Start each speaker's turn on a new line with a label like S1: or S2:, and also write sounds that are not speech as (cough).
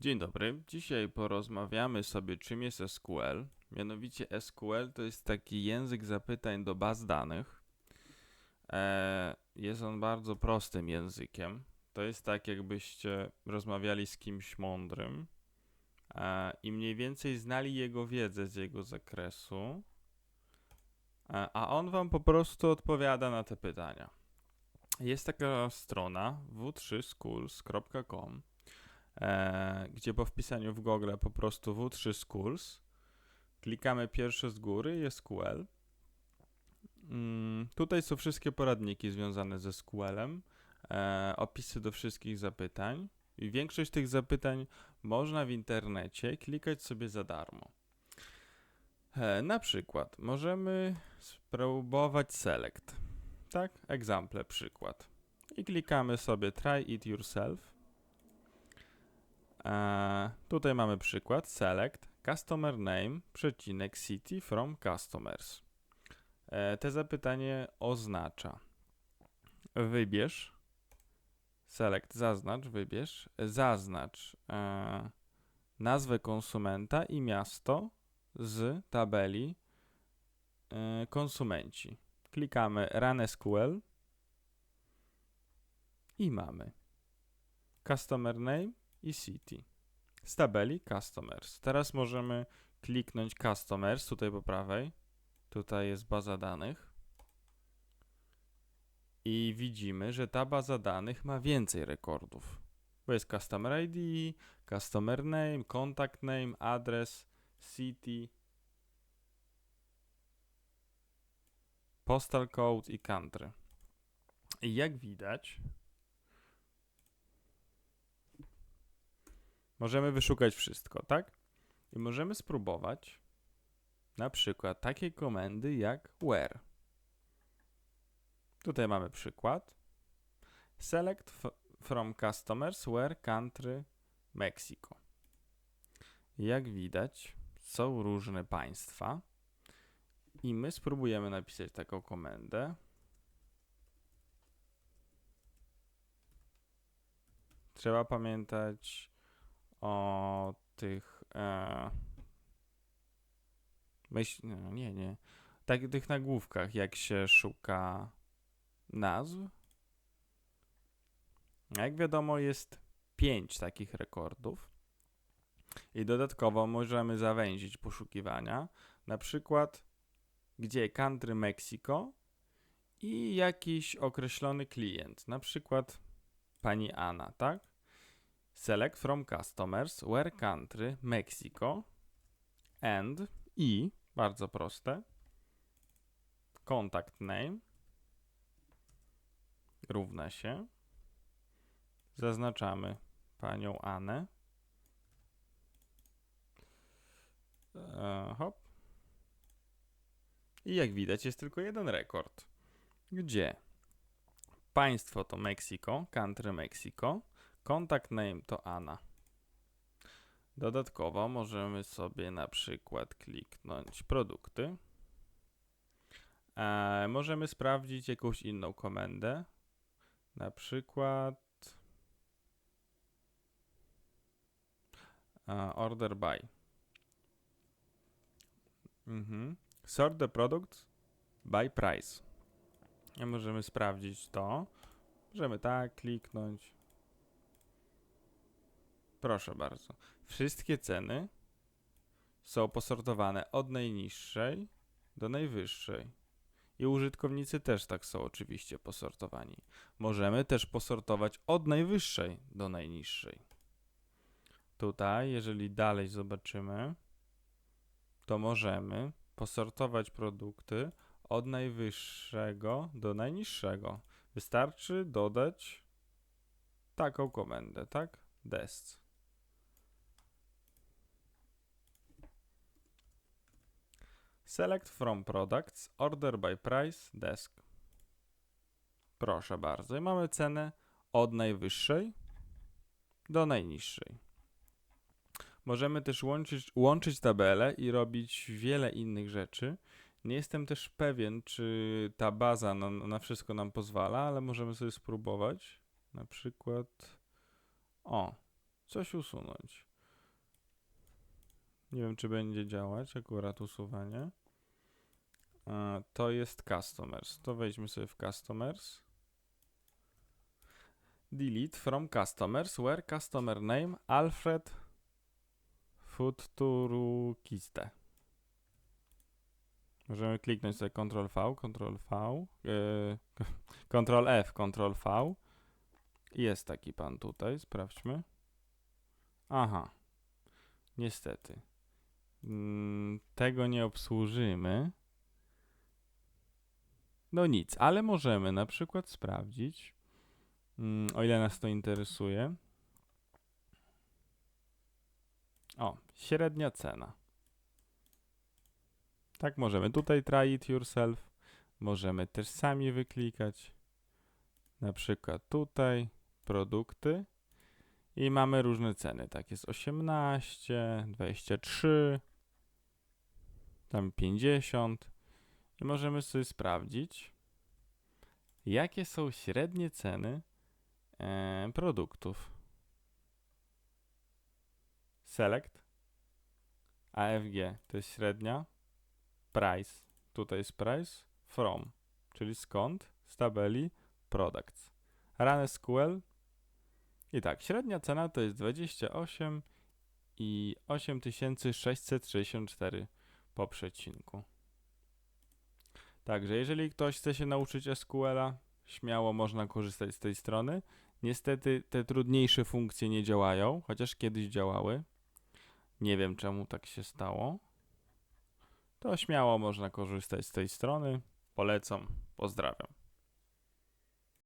S1: Dzień dobry. Dzisiaj porozmawiamy sobie, czym jest SQL. Mianowicie SQL to jest taki język zapytań do baz danych. E, jest on bardzo prostym językiem. To jest tak, jakbyście rozmawiali z kimś mądrym e, i mniej więcej znali jego wiedzę z jego zakresu, e, a on wam po prostu odpowiada na te pytania. Jest taka strona w3schools.com e, gdzie po wpisaniu w Google po prostu W3 Schools klikamy pierwsze z góry i SQL. Mm, tutaj są wszystkie poradniki związane ze SQL-em, e, opisy do wszystkich zapytań. I większość tych zapytań można w internecie klikać sobie za darmo. E, na przykład możemy spróbować select. Tak, egzample przykład. I klikamy sobie try it yourself. E, tutaj mamy przykład. Select customer name przecinek city from customers. E, te zapytanie oznacza. Wybierz. Select zaznacz wybierz. Zaznacz e, nazwę konsumenta i miasto z tabeli e, konsumenci. Klikamy Run SQL i mamy. Customer name i city. Z tabeli customers. Teraz możemy kliknąć customers tutaj po prawej. Tutaj jest baza danych. I widzimy, że ta baza danych ma więcej rekordów. Bo jest customer ID, customer name, contact name, adres, city, postal code i country. I jak widać, Możemy wyszukać wszystko, tak? I możemy spróbować na przykład takiej komendy jak where. Tutaj mamy przykład. Select from customers where country Mexico. Jak widać, są różne państwa i my spróbujemy napisać taką komendę. Trzeba pamiętać o tych e, myśl, no, nie, nie, tak, tych nagłówkach, jak się szuka nazw. Jak wiadomo, jest pięć takich rekordów. I dodatkowo możemy zawęzić poszukiwania, na przykład gdzie country Mexico i jakiś określony klient, na przykład pani Anna, tak? Select from customers where country Mexico and i bardzo proste contact name równa się zaznaczamy panią Anę. E, hop. I jak widać jest tylko jeden rekord. Gdzie? Państwo to Mexico, country Mexico Contact name to Anna. Dodatkowo możemy sobie na przykład kliknąć produkty. E, możemy sprawdzić jakąś inną komendę. Na przykład e, order by. Mhm. Sort the product by price. I możemy sprawdzić to. Możemy tak kliknąć. Proszę bardzo. Wszystkie ceny są posortowane od najniższej do najwyższej. I użytkownicy też tak są oczywiście posortowani. Możemy też posortować od najwyższej do najniższej. Tutaj, jeżeli dalej zobaczymy, to możemy posortować produkty od najwyższego do najniższego. Wystarczy dodać taką komendę, tak? Desc. Select from products, order by price, desk. Proszę bardzo. I mamy cenę od najwyższej do najniższej. Możemy też łączyć, łączyć tabele i robić wiele innych rzeczy. Nie jestem też pewien, czy ta baza na, na wszystko nam pozwala, ale możemy sobie spróbować. Na przykład, o, coś usunąć. Nie wiem, czy będzie działać akurat usuwanie. E, To jest customers. To wejdźmy sobie w customers. Delete from customers where customer name Alfred Futurukiste. Możemy kliknąć sobie Ctrl V, Ctrl V, yy, (laughs) Ctrl F, Ctrl V. Jest taki pan tutaj, sprawdźmy. Aha, niestety. Mm, tego nie obsłużymy. No nic, ale możemy na przykład sprawdzić, mm, o ile nas to interesuje. O, średnia cena. Tak możemy tutaj try it yourself. Możemy też sami wyklikać. Na przykład tutaj produkty i mamy różne ceny. Tak jest 18, 23, tam 50 i możemy sobie sprawdzić jakie są średnie ceny e, produktów. Select. AFG to jest średnia. Price. Tutaj jest price. From, czyli skąd? Z tabeli products. Run SQL i tak, średnia cena to jest 28 i 8664 po przecinku. Także jeżeli ktoś chce się nauczyć SQL-a, śmiało można korzystać z tej strony. Niestety te trudniejsze funkcje nie działają, chociaż kiedyś działały. Nie wiem czemu tak się stało. To śmiało można korzystać z tej strony. Polecam. Pozdrawiam.